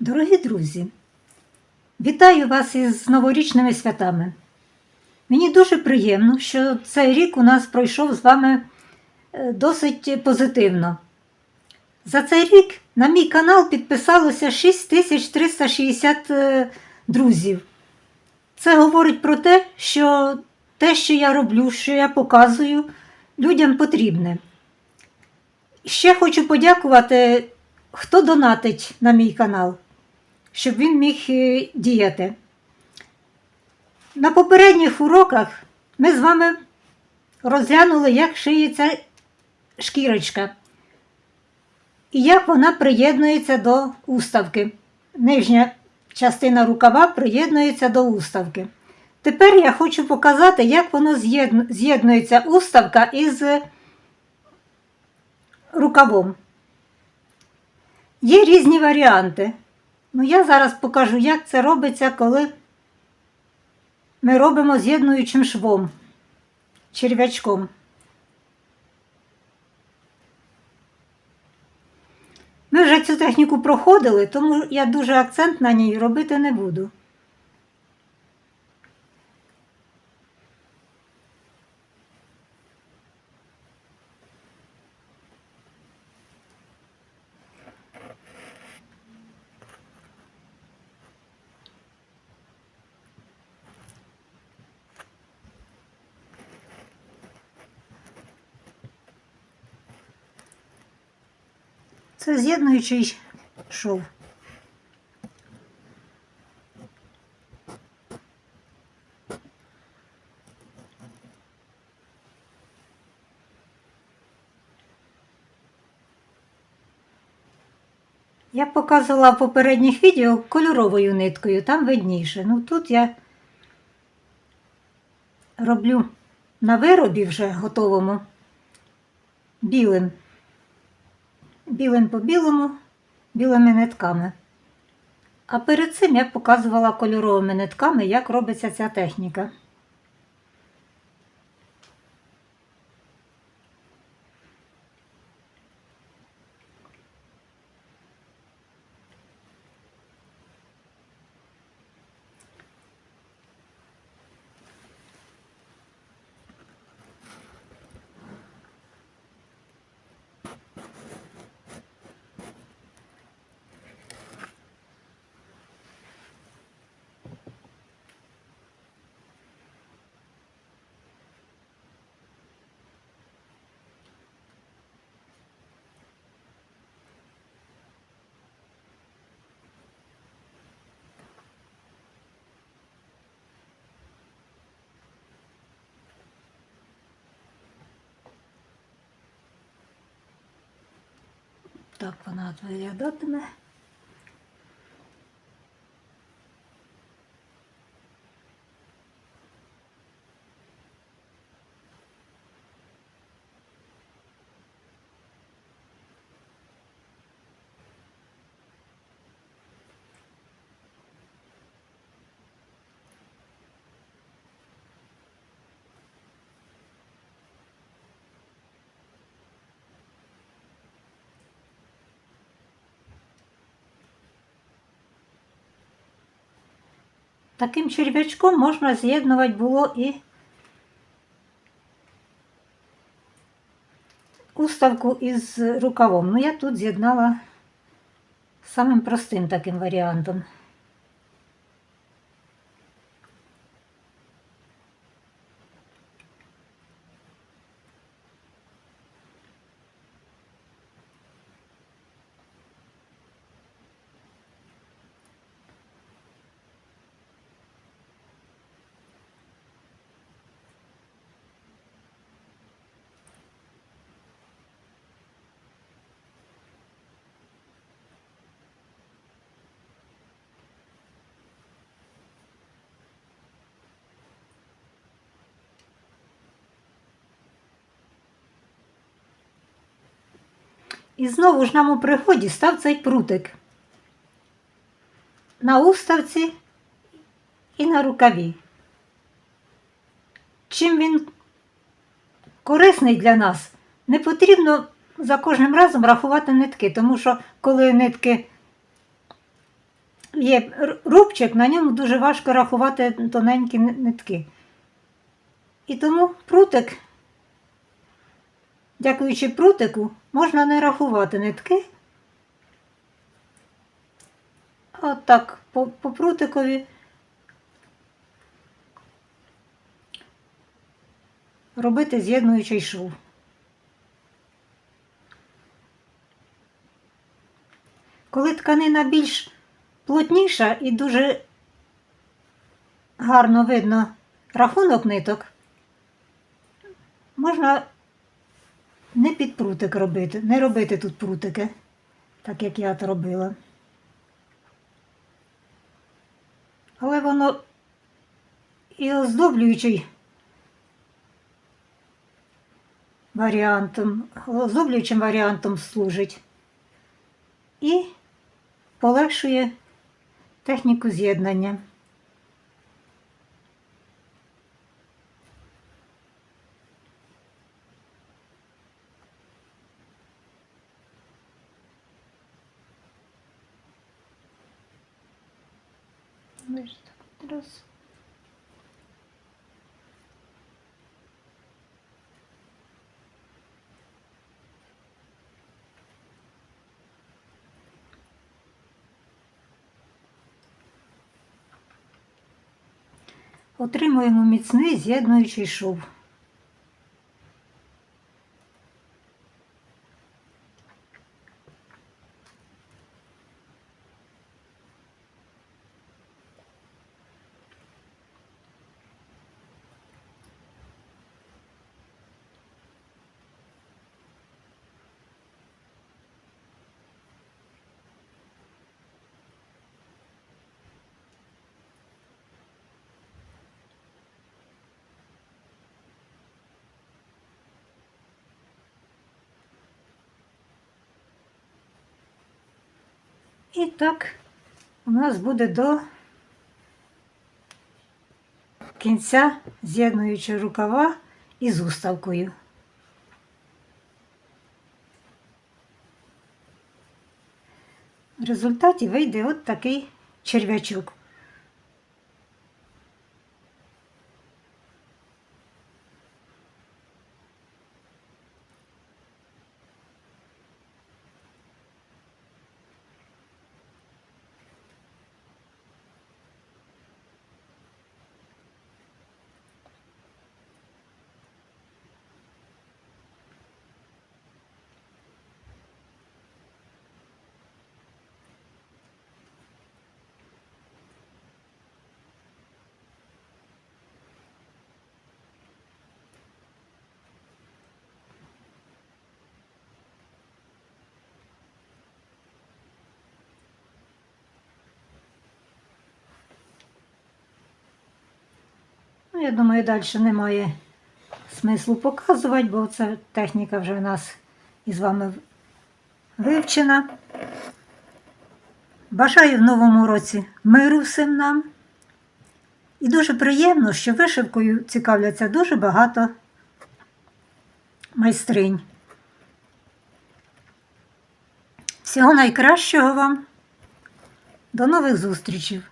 Дорогі друзі, вітаю вас із новорічними святами. Мені дуже приємно, що цей рік у нас пройшов з вами е, досить позитивно. За цей рік на мій канал підписалося 6360 е, друзів. Це говорить про те, що те, що я роблю, що я показую, людям потрібне. Ще хочу подякувати, хто донатить на мій канал, щоб він міг е, діяти. На попередніх уроках ми з вами розглянули, як шиється шкірочка і як вона приєднується до уставки. Нижня частина рукава приєднується до уставки. Тепер я хочу показати, як воно з'єднується уставка із рукавом. Є різні варіанти. Ну, я зараз покажу, як це робиться, коли ми робимо з'єднуючим швом, черв'ячком. Ми вже цю техніку проходили, тому я дуже акцент на ній робити не буду. Це з'єднуючий шов. Я показувала в попередніх відео кольоровою ниткою, там видніше. Ну тут я роблю на виробі вже готовому білим білим по білому, білими нитками. А перед цим я показувала кольоровими нитками, як робиться ця техніка. Так вона виглядатиме. Таким черв'ячком можна з'єднувати було і уставку із рукавом. Ну, я тут з'єднала самим простим таким варіантом. І знову ж нам у пригоді став цей прутик на уставці і на рукаві. Чим він корисний для нас, не потрібно за кожним разом рахувати нитки, тому що коли нитки є рубчик, на ньому дуже важко рахувати тоненькі нитки. І тому прутик, дякуючи прутику, можна не рахувати нитки. От так, по, по прутикові робити з'єднуючий шов. Коли тканина більш плотніша і дуже гарно видно рахунок ниток, можна не під прутик робити, не робити тут прутики, так як я то робила. Але воно і оздоблюючий варіантом, оздоблюючим варіантом служить і полегшує техніку з'єднання. Так, Раз. Отримуємо міцний з'єднуючий шов. І так у нас буде до кінця з'єднуючи рукава із уставкою. В результаті вийде от такий черв'ячок. Ну, я думаю, далі немає смислу показувати, бо ця техніка вже в нас із вами вивчена. Бажаю в новому році миру всім нам. І дуже приємно, що вишивкою цікавляться дуже багато майстринь. Всього найкращого вам. До нових зустрічей!